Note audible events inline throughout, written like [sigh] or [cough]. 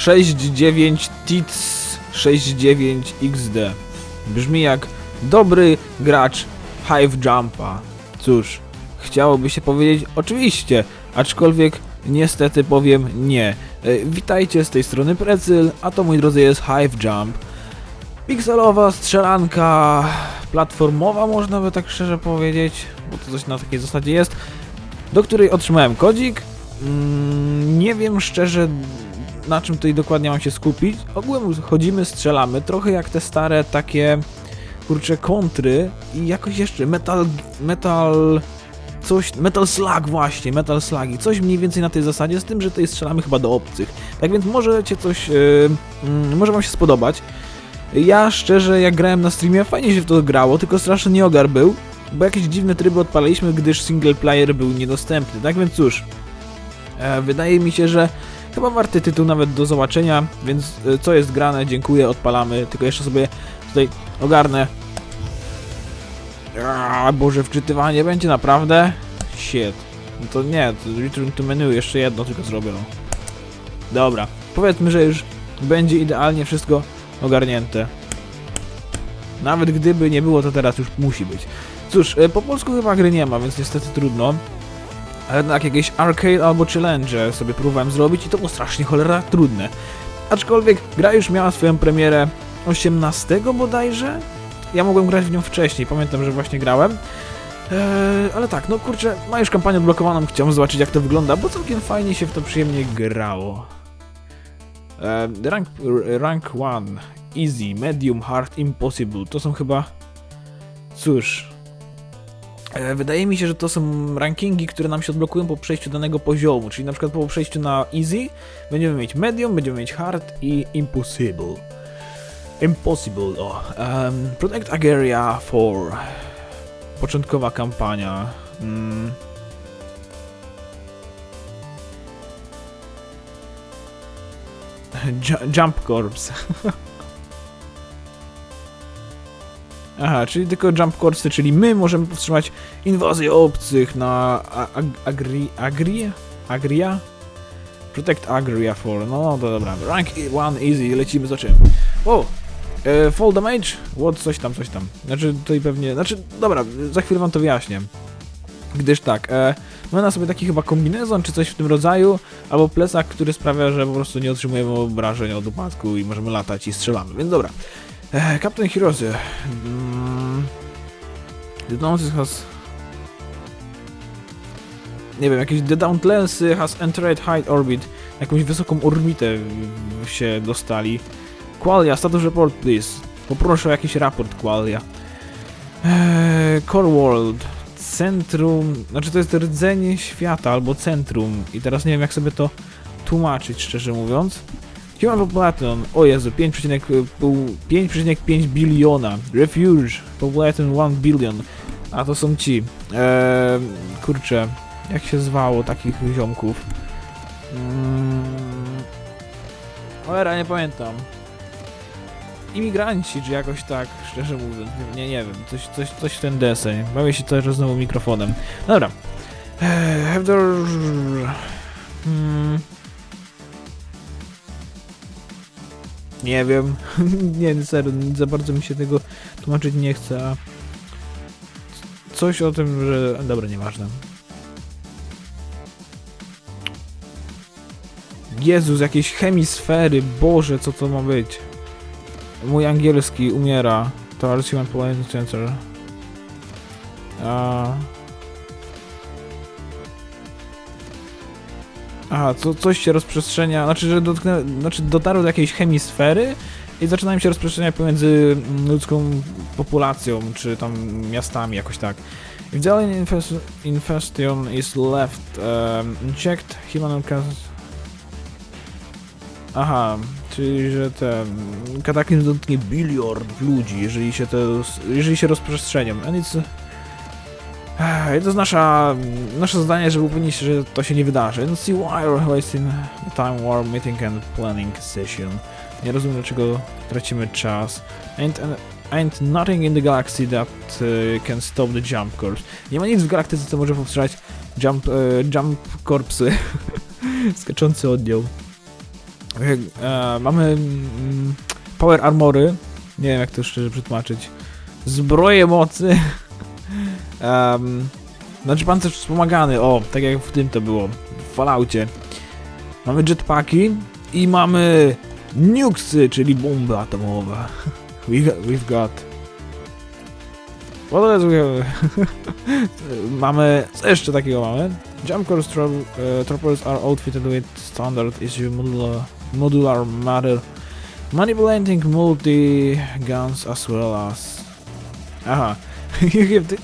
69 TITS 69 XD. Brzmi jak dobry gracz Hive Jumpa. Cóż, chciałoby się powiedzieć oczywiście, aczkolwiek niestety powiem nie. E, Witajcie z tej strony Precyl, a to moi drodzy jest Hive Jump. Pikselowa strzelanka platformowa, można by tak szczerze powiedzieć, bo to coś na takiej zasadzie jest, do której otrzymałem kodzik. Mm, nie wiem szczerze, na czym tutaj dokładnie mam się skupić. Ogółem chodzimy, strzelamy, trochę jak te stare takie, kurcze, kontry i jakoś jeszcze metal, metal, coś, metal slug właśnie, metal slugi, coś mniej więcej na tej zasadzie, z tym, że tutaj strzelamy chyba do obcych. Tak więc możecie coś, yy, mm, może wam się spodobać. Ja szczerze, jak grałem na streamie, fajnie się w to grało, tylko straszny nieogar był, bo jakieś dziwne tryby odpaliliśmy, gdyż single player był niedostępny. Tak więc cóż, e, wydaje mi się, że chyba warty tytuł nawet do zobaczenia, więc e, co jest grane, dziękuję, odpalamy, tylko jeszcze sobie tutaj ogarnę. A, Boże, wczytywanie będzie naprawdę? Shit. No to nie, to return to menu, jeszcze jedno tylko zrobię. No. Dobra, powiedzmy, że już będzie idealnie wszystko ogarnięte. Nawet gdyby nie było, to teraz już musi być. Cóż, e, po polsku chyba gry nie ma, więc niestety trudno. Ale jednak jakieś arcade albo challenge sobie próbowałem zrobić i to było strasznie cholera trudne. Aczkolwiek gra już miała swoją premierę 18 bodajże? Ja mogłem grać w nią wcześniej, pamiętam, że właśnie grałem. Eee, ale tak, no kurczę, ma już kampanię odblokowaną, chciałem zobaczyć jak to wygląda, bo całkiem fajnie się w to przyjemnie grało. Eee, rank, rank 1, easy, medium, hard, impossible, to są chyba... Cóż... E, Wydaje mi się, że to są rankingi, które nam się odblokują po przejściu danego poziomu, czyli na przykład po przejściu na easy będziemy mieć medium, będziemy mieć hard i impossible. Impossible, o. Um, Protect Ageria 4. Początkowa kampania. Mm. [laughs] Ju- Jump Corps. [laughs] Aha, czyli tylko Jump Corpsy, czyli my możemy powstrzymać inwazję obcych na ag- Agri... Agri? Agria? Protect Agria 4, no to dobra. Rank 1 easy, lecimy za czym? O! E, fall damage? What? Coś tam, coś tam. Znaczy, tutaj pewnie... Znaczy, dobra, za chwilę wam to wyjaśnię. Gdyż tak, e, mamy na sobie taki chyba kombinezon, czy coś w tym rodzaju, albo plecak, który sprawia, że po prostu nie otrzymujemy obrażeń od upadku i możemy latać i strzelamy, więc dobra. E, Captain Heroes. Mm, the Dauntless has... Nie wiem, jakieś The Dauntless has entered high orbit. Jakąś wysoką orbitę się dostali. Qualia, status report please. Poproszę o jakiś raport Qualia. Eee, Core World. Centrum, znaczy to jest rdzenie świata albo centrum i teraz nie wiem jak sobie to tłumaczyć szczerze mówiąc. Human Population, o Jezu, 5,5 biliona. Refuge, Population 1 billion. A to są ci. Eee, kurczę, jak się zwało takich ziomków? Mm, cholera, nie pamiętam. Imigranci, czy jakoś tak, szczerze mówiąc, nie, nie wiem, coś, coś, coś w ten deseń. Bawię się też znowu mikrofonem. Dobra. Eee. Hmm. Nie wiem. [laughs] nie, serio, za bardzo mi się tego tłumaczyć nie chce, a... Coś o tym, że... Dobra, nieważne. Jezus, jakieś hemisfery, Boże, co to ma być? Mój angielski umiera. To Human Pollen Center. A... Aha, co, coś się rozprzestrzenia, znaczy, że dotknę, znaczy dotarło do jakiejś hemisfery i zaczynają się rozprzestrzeniać pomiędzy mm, ludzką populacją, czy tam miastami, jakoś tak. If the alien infest infestation is left um, unchecked, human can... Aha, czyli że ten kataklizm dotknie biliard ludzi, jeżeli się to, jeżeli się rozprzestrzenią. And it's... To jest nasza, nasze zadanie, żeby upewnić się, że to się nie wydarzy. And see why you're wasting time war meeting and planning session. Nie rozumiem, dlaczego tracimy czas. Ain't, ain't nothing in the galaxy that uh, can stop the jump corps. Nie ma nic w galaktyce, co może powstrzymać jump, e, jump corpsy. [laughs] Skaczący oddział. E, mamy mm, power armory. Nie wiem jak to szczerze przetłumaczyć. Zbroje mocy. Um, znaczy pancerz wspomagany, o, tak jak w tym to było. W Falloutie. Mamy jetpacki i mamy nukesy, czyli bomby atomowe. [laughs] We got, we've got. What else we have? mamy, co jeszcze takiego mamy? Jump Course tro uh, Troopers are outfitted with standard issue modular, modular matter manipulating multi guns as well as. Aha. [laughs] you have the,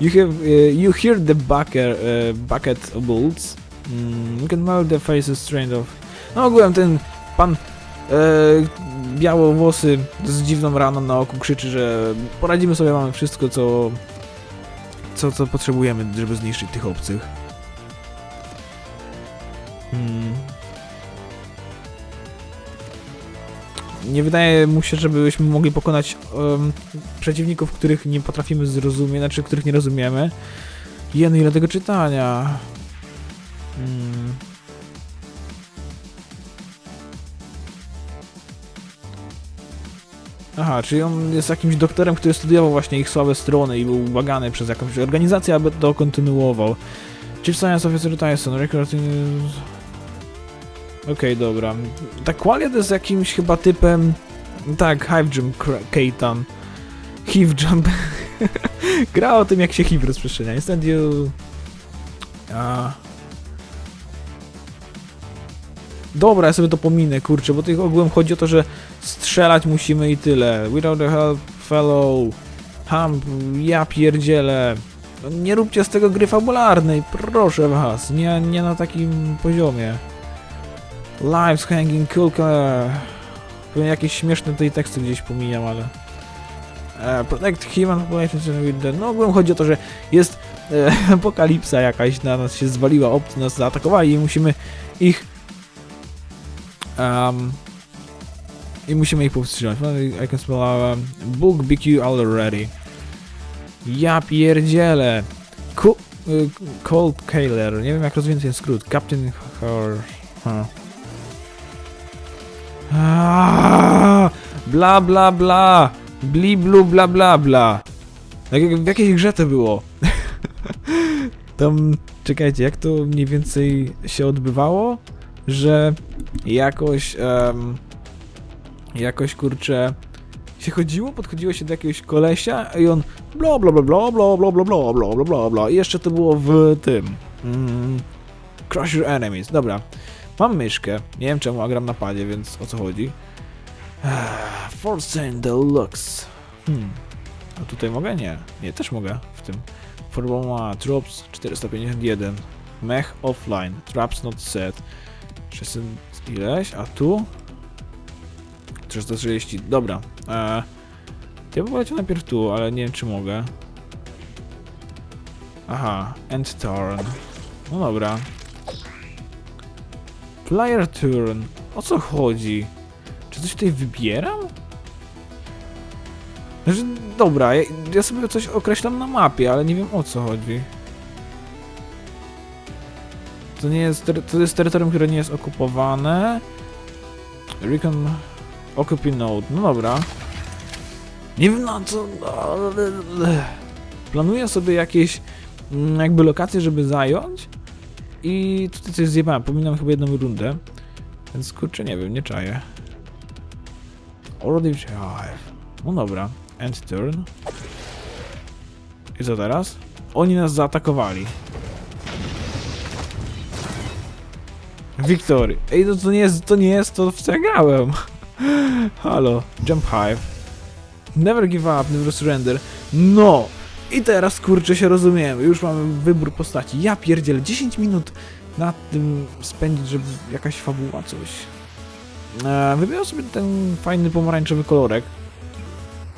you have uh, you hear the bucket uh, bucket of bullets. Mm, you can melt the faces straight off. No ogółem ten pan e, z dziwną raną na oku krzyczy, że poradzimy sobie, mamy wszystko co co, co potrzebujemy, żeby zniszczyć tych obcych. Hmm. Nie wydaje mu się, żebyśmy mogli pokonać em, przeciwników, których nie potrafimy zrozumieć, znaczy których nie rozumiemy. Jeny, ile tego czytania. Hmm. Aha, czyli on jest jakimś doktorem, który studiował właśnie ich słabe strony i był ubagany przez jakąś organizację, aby to kontynuował. Chief Science Officer Tyson, recruiting... Okej, dobra. Ta Qualia to jest jakimś chyba typem... Tak, Hive Jump Keitan. Hive Jump. [laughs] Gra o tym, jak się HIV rozprzestrzenia. Instant you... A... Dobra, ja sobie to pominę, kurczę, bo tych ogółem chodzi o to, że strzelać musimy i tyle. Without the help, fellow. Hump, ja pierdzielę. No Nie róbcie z tego gry fabularnej, proszę was. Nie, nie na takim poziomie. Lives hanging color. Pewnie jakieś śmieszne tej teksty gdzieś pomijam, ale... E, protect human populations with the... No ogółem chodzi o to, że jest e, [laughs] apokalipsa jakaś na nas się zwaliła, obcy nas zaatakowali i musimy ich... Um, I musimy ich powstrzymać. I can spell um, book BQ already. Ja pierdzielę. Ku, y, Cold Kailer. Nie wiem jak rozwinąć ten skrót. Captain Hor... Huh. Aaaa! Bla bla bla! Bli blu bla bla bla! Tak jak w jakiej grze to było? Tam, czekajcie, jak to mniej więcej się odbywało? Że jakoś, em, jakoś kurczę, się chodziło, podchodziło się do jakiegoś kolesia i on bla bla bla bla bla bla bla bla bla bla bla bla i jeszcze to było w tym mm, Crush Your Enemies, dobra mam myszkę, nie wiem czemu, a gram na padzie, więc o co chodzi Force Deluxe hmm. a tutaj mogę? Nie, nie, też mogę w tym Formuła Drops 451 Mech Offline, Traps Not Set 600 ileś, a tu 330, dobra. Eee, ja bym poleciał najpierw tu, ale nie wiem czy mogę. Aha, End Turn. No dobra. Player Turn. O co chodzi? Czy coś tutaj wybieram? Znaczy, dobra, ja, ja sobie coś określam na mapie, ale nie wiem o co chodzi. To nie jest, to jest terytorium, które nie jest okupowane. Recon Occupy Node, no dobra. Nie wiem na co... Planuję sobie jakieś mm, jakby lokacje, żeby zająć i tutaj coś zjebałem, pominam chyba jedną rundę, więc kurczę nie wiem, nie czaję. Already drive. No dobra, end turn. I co teraz? Oni nas zaatakowali. Victory. Ej, no to nie jest, to nie jest to, w. [laughs] Halo, Jump Hive. Never give up, never surrender. No! I teraz kurczę się rozumiemy. Już mamy wybór postaci. Ja pierdzielę 10 minut na tym spędzić, żeby jakaś fabuła, coś. E, wybieram sobie ten fajny pomarańczowy kolorek.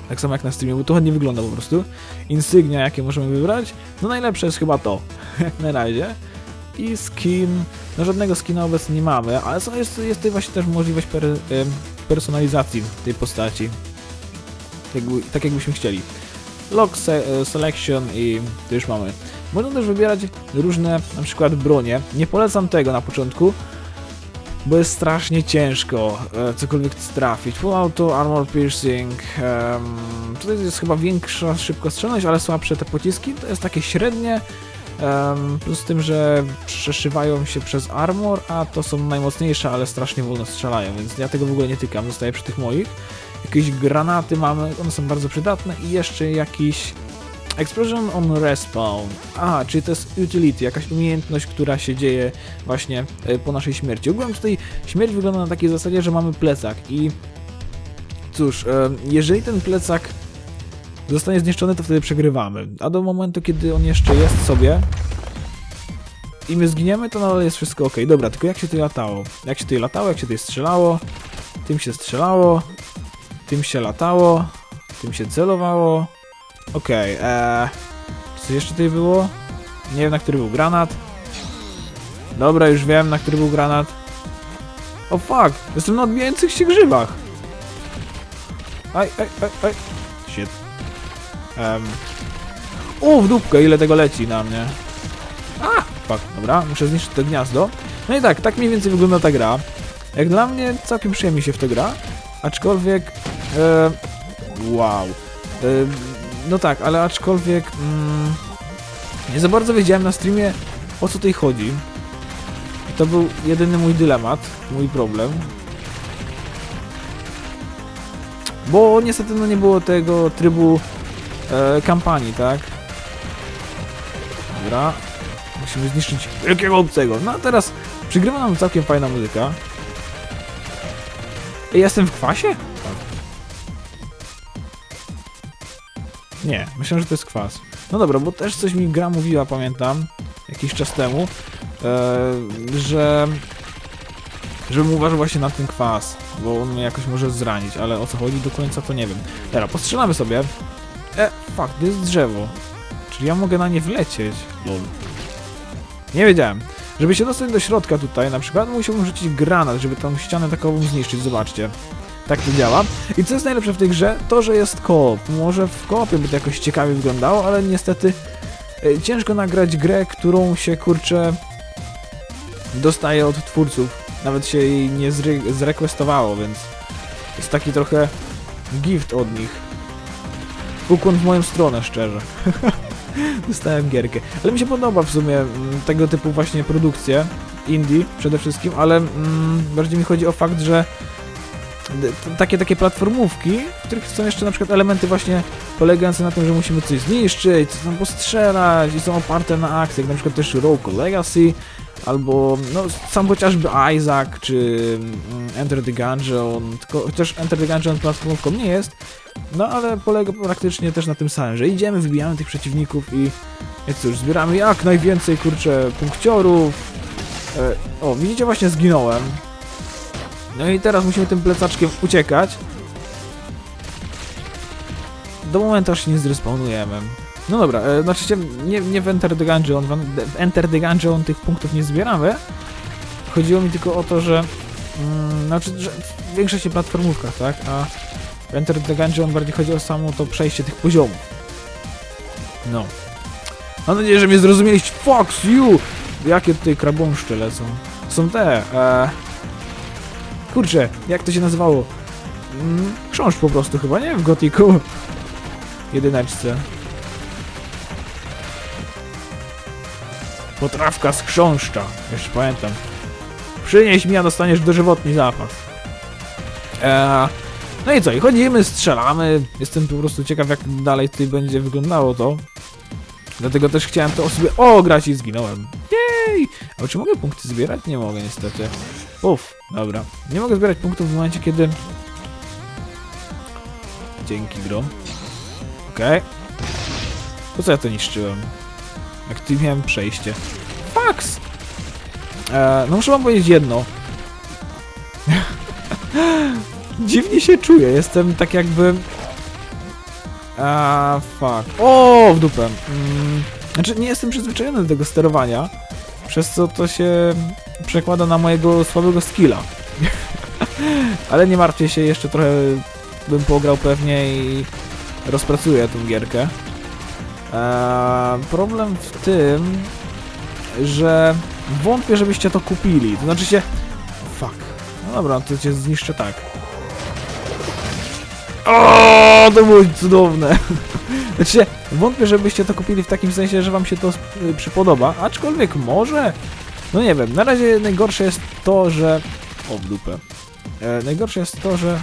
Tak samo jak na Steamie, bo to ładnie wygląda po prostu. Insygnia, jakie możemy wybrać. No najlepsze jest chyba to, [laughs] jak na razie. I skin. No żadnego skina obecnie nie mamy, ale są- jest, jest tutaj właśnie też możliwość per, personalizacji tej postaci. Jakby, tak jakbyśmy chcieli. Lock se, e, selection i to już mamy. Można też wybierać różne na przykład bronie. Nie polecam tego na początku. bo jest strasznie ciężko e, cokolwiek trafić. Full auto, armor piercing, em, tutaj jest chyba większa szybkostrzelność, ale słabsze te pociski, to jest takie średnie, plus tym, że przeszywają się przez armor, a to są najmocniejsze, ale strasznie wolno strzelają, więc ja tego w ogóle nie tykam, zostaję przy tych moich. Jakieś granaty mamy, one są bardzo przydatne i jeszcze jakiś Explosion on respawn. Aha, czyli to jest utility, jakaś umiejętność, która się dzieje właśnie e, po naszej śmierci. Ogólnie tutaj śmierć wygląda na takiej zasadzie, że mamy plecak i cóż, e, jeżeli ten plecak zostanie zniszczony, to wtedy przegrywamy. A do momentu, kiedy on jeszcze jest sobie i my zginiemy, to nadal jest wszystko ok. Dobra, tylko jak się tutaj latało? Jak się tutaj latało, jak się tutaj strzelało? Tym się strzelało, tym się latało, tym się celowało. Okej, eee... Co jeszcze tutaj było? Nie wiem, na który był granat. Dobra, już wiem, na który był granat. O fuck! Jestem na odbijających się grzybach! Aj, aj, aj, aj. Shit. Um. O, w dupkę, ile tego leci na mnie. A! Fuck, dobra, muszę zniszczyć to gniazdo. No i tak, tak mniej więcej wygląda ta gra. Jak dla mnie całkiem przyjemnie się w to gra. Aczkolwiek... E, wow. E, no tak, ale aczkolwiek mm, nie za bardzo wiedziałem na streamie o co tutaj chodzi. To był jedyny mój dylemat, mój problem. Bo niestety no nie było tego trybu e, kampanii, tak? Dobra. Musimy zniszczyć wielkiego obcego. No a teraz przygrywa nam całkiem fajna muzyka. Ej, jestem w kwasie? Nie, myślę, że to jest kwas. No dobra, bo też coś mi gra mówiła, pamiętam, jakiś czas temu, e, że żebym uważał właśnie na ten kwas, bo on mnie jakoś może zranić, ale o co chodzi do końca to nie wiem. Dobra, postrzelamy sobie. E, fuck, to jest drzewo. Czyli ja mogę na nie wlecieć. Lol. Nie wiedziałem. Żeby się dostać do środka tutaj, na przykład musiałbym rzucić granat, żeby tą ścianę takową zniszczyć, zobaczcie. Tak to działa. I co jest najlepsze w tej grze? To, że jest koop. Może w koopie by to jakoś ciekawie wyglądało, ale niestety e, ciężko nagrać grę, którą się kurczę dostaje od twórców. Nawet się jej nie zre zrequestowało, więc jest taki trochę gift od nich. Ukłon w moją stronę, szczerze. [laughs] Dostałem gierkę. Ale mi się podoba w sumie mm, tego typu właśnie produkcje indie przede wszystkim, ale mm, bardziej mi chodzi o fakt, że takie takie platformówki, w których są jeszcze na przykład elementy właśnie polegające na tym, że musimy coś zniszczyć, coś tam postrzelać i są oparte na akcji, jak na przykład też Rogue Legacy, albo no sam chociażby Isaac, czy mm, Enter the Gungeon, tylko chociaż Enter the Gungeon platformówką nie jest, no ale polega praktycznie też na tym samym, że idziemy, wybijamy tych przeciwników i, i cóż, zbieramy jak najwięcej, kurczę, punkciorów. E, o, widzicie, właśnie zginąłem. No i teraz musimy tym plecaczkiem uciekać. Do momentu, aż się nie zrespawnujemy. No dobra, e, znaczy nie, nie w Enter the Gungeon, w Enter the Gungeon tych punktów nie zbieramy. Chodziło mi tylko o to, że... Mm, znaczy, że w większości platformówkach, tak? A w Enter the Gungeon bardziej chodzi o samo to przejście tych poziomów. No. Mam nadzieję, że mnie zrozumieliście. Fox you! Jakie tutaj krabąszcze lecą. Są te, e... Kurczę, jak to się nazywało? Mm, Krząż po prostu chyba, nie? W Gotiku. Jedyneczce. Potrawka z chrząszcza. Jeszcze pamiętam. Przynieś mi, a dostaniesz dożywotni zapas. Eee, no i co, i chodzimy, strzelamy. Jestem po prostu ciekaw, jak dalej tutaj będzie wyglądało to. Dlatego też chciałem to o sobie ograć i zginąłem. Jej! Ale czy mogę punkty zbierać? Nie mogę niestety. Uff, dobra. Nie mogę zbierać punktów w momencie, kiedy... Dzięki, gro. Okej. Po co ja to niszczyłem? Jak tu miałem przejście. Fax! Eee, no muszę wam powiedzieć jedno. [laughs] Dziwnie się czuję, jestem tak jakby... A fuck. O, w dupę. Mm, znaczy, nie jestem przyzwyczajony do tego sterowania, przez co to się przekłada na mojego słabego skilla. [laughs] Ale nie martwcie się, jeszcze trochę bym pograł pewnie i rozpracuję tą gierkę. Eee, problem w tym, że wątpię, żebyście to kupili. To znaczy się... Fuck. dobra, to cię zniszczę tak. O, to było cudowne. [laughs] Znaczy, wątpię, żebyście to kupili w takim sensie, że wam się to y, przypodoba, aczkolwiek może. No nie wiem, na razie najgorsze jest to, że... O, w dupę. E, najgorsze jest to, że...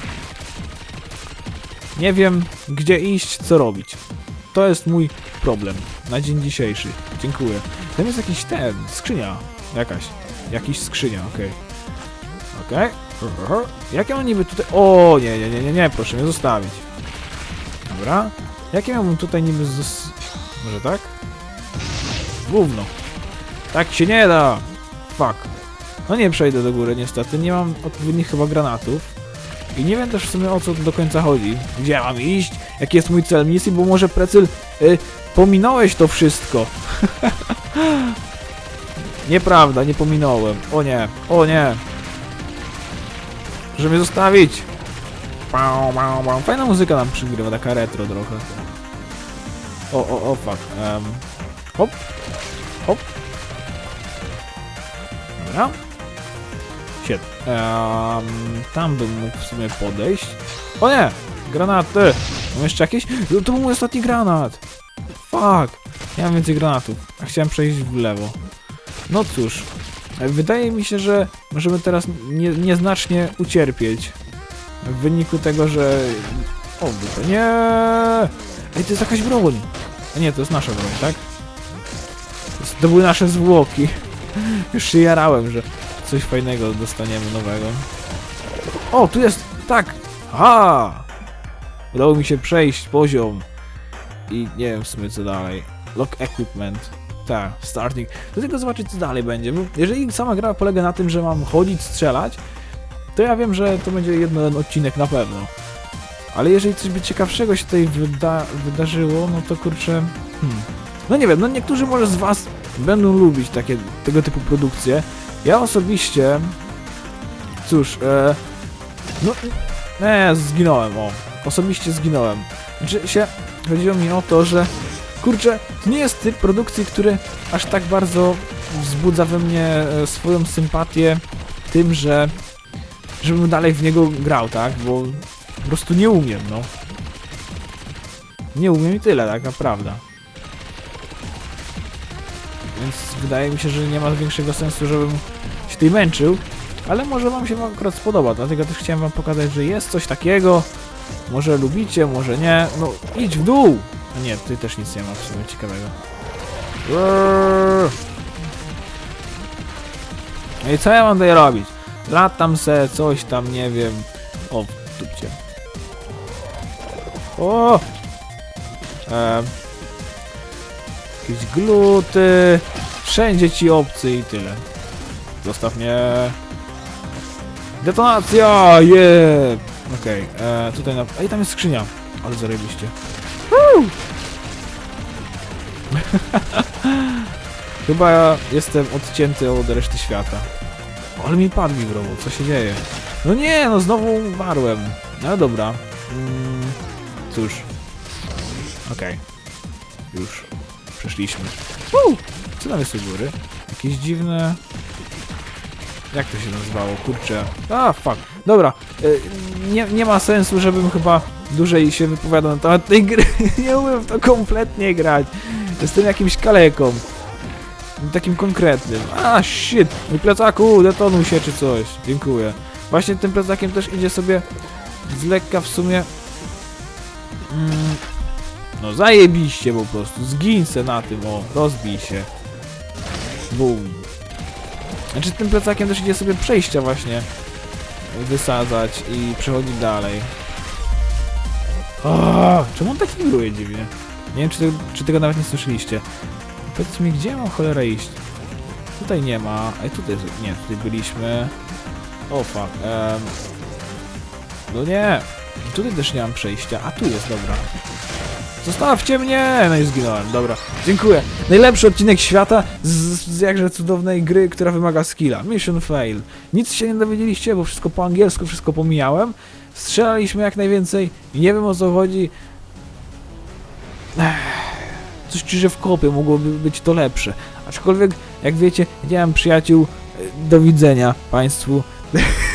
Nie wiem, gdzie iść, co robić. To jest mój problem na dzień dzisiejszy. Dziękuję. Tam jest jakiś ten, skrzynia jakaś. Jakiś skrzynia, okej. Okej. Jak ja mam niby tutaj... O, nie, nie, nie, nie, nie, proszę mnie zostawić. Dobra. Jak ja miałbym tutaj niby. Może tak? Gówno. Tak się nie da! Fuck. No nie przejdę do góry niestety, nie mam odpowiednich chyba granatów. I nie wiem też w sumie o co do końca chodzi. Gdzie mam iść? Jaki jest mój cel misji? Bo może Precyl... Y, pominąłeś to wszystko. [laughs] Nieprawda, nie pominąłem. O nie, o nie. Proszę mnie zostawić. Fajna muzyka nam przygrywa, taka retro trochę. O, o, o, fuck. Um, hop, hop. Dobra. Shit. Um, tam bym mógł w sumie podejść. O nie! Granaty! Mam jeszcze jakieś? No, To był mój ostatni granat! Fuck! Nie mam więcej granatów. A chciałem przejść w lewo. No cóż. e, Wydaje mi się, że możemy teraz nie, nieznacznie ucierpieć. W wyniku tego, że... O, dupę. Nie! Ej, to jest jakaś broń! A nie, to jest nasza broń, tak? To, były nasze zwłoki. [laughs] Już się jarałem, że coś fajnego dostaniemy nowego. O, tu jest... Tak! Ha! Udało mi się przejść poziom. I nie wiem w sumie co dalej. Lock equipment. Tak, starting. Do tego zobaczyć co dalej będzie. Jeżeli sama gra polega na tym, że mam chodzić, strzelać, to ja wiem, że to będzie jeden odcinek na pewno. Ale jeżeli coś by ciekawszego się tutaj wyda wydarzyło, no to kurczę... Hmm. No nie wiem, no niektórzy może z was będą lubić takie, tego typu produkcje. Ja osobiście... Cóż, e... No... Nie, zginąłem, o. Osobiście zginąłem. Znaczy się... Chodziło mi o to, że... Kurczę, to nie jest typ produkcji, który aż tak bardzo wzbudza we mnie e, swoją sympatię tym, że żebym dalej w niego grał, tak? Bo po prostu nie umiem, no. Nie umiem i tyle, tak naprawdę. Więc wydaje mi się, że nie ma większego sensu, żebym się tutaj męczył, ale może wam się akurat spodoba, dlatego też chciałem wam pokazać, że jest coś takiego, może lubicie, może nie, no idź w dół! A nie, tutaj też nic nie ma w sumie ciekawego. No i co ja mam tutaj robić? Latam se, coś tam, nie wiem. O, dupcie. O! Ehm. Jakieś gluty. Wszędzie ci obcy i tyle. Zostaw mnie. Detonacja! Yeah! Okej, okay, tutaj na... Ej, tam jest skrzynia. Ale zarobiliście. [laughs] Chyba ja jestem odcięty od reszty świata. Ale mi padł migrowo, co się dzieje? No nie, no znowu umarłem. No dobra. Mm, cóż. Okej. Już. Przeszliśmy. Woo! Co tam jest u góry? Jakieś dziwne... Jak to się nazywało? Kurczę. A, fuck. Dobra. y, Nie, nie ma sensu, żebym chyba dłużej się wypowiadał na temat tej gry. [laughs] nie umiem w to kompletnie grać. Jestem jakimś kaleką. Takim konkretnym. A, shit! Mój plecaku, detonuj się czy coś. Dziękuję. Właśnie tym plecakiem też idzie sobie z lekka w sumie... Mm, no zajebiście po prostu. Zgin se na tym, o. Rozbij się. Boom. Znaczy tym plecakiem też idzie sobie przejścia właśnie wysadzać i przechodzić dalej. O, czemu on tak wibruje dziwnie? Nie wiem, czy, te, czy tego nawet nie słyszeliście. Powiedz mi, gdzie mam cholera iść? Tutaj nie ma. Ej, tutaj... jest- Nie, tutaj byliśmy. O, fuck. em. No nie! Tutaj też nie mam przejścia. A tu jest, dobra. Zostawcie mnie! No i zginąłem, dobra. Dziękuję. Najlepszy odcinek świata z, z jakże cudownej gry, która wymaga skilla. Mission fail. Nic się nie dowiedzieliście, bo wszystko po angielsku, wszystko pomijałem. Strzelaliśmy jak najwięcej i nie wiem o co chodzi. Ech, Coś czuję, że w kopie mogłoby być to lepsze. Aczkolwiek, jak wiecie, nie mam przyjaciół. Y, Do widzenia Państwu. [laughs]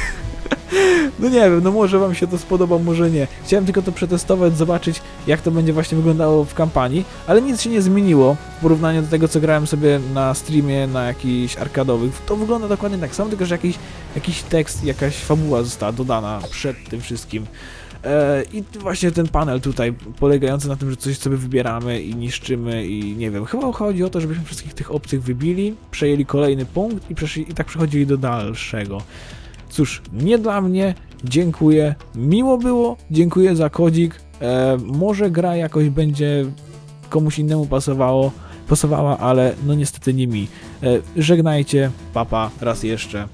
No nie wiem, no może wam się to spodoba, może nie. Chciałem tylko to przetestować, zobaczyć jak to będzie właśnie wyglądało w kampanii, ale nic się nie zmieniło w porównaniu do tego, co grałem sobie na streamie, na jakichś arkadowych. To wygląda dokładnie tak samo, tylko że jakiś, jakiś tekst, jakaś fabuła została dodana przed tym wszystkim. E, I właśnie ten panel tutaj, polegający na tym, że coś sobie wybieramy i niszczymy i nie wiem, chyba chodzi o to, żebyśmy wszystkich tych obcych wybili, przejęli kolejny punkt i, i tak przechodzili do dalszego. Cóż, nie dla mnie, dziękuję, miło było, dziękuję za kodzik, e, może gra jakoś będzie komuś innemu pasowało, pasowała, ale no niestety nie mi. E, żegnajcie, papa, raz jeszcze.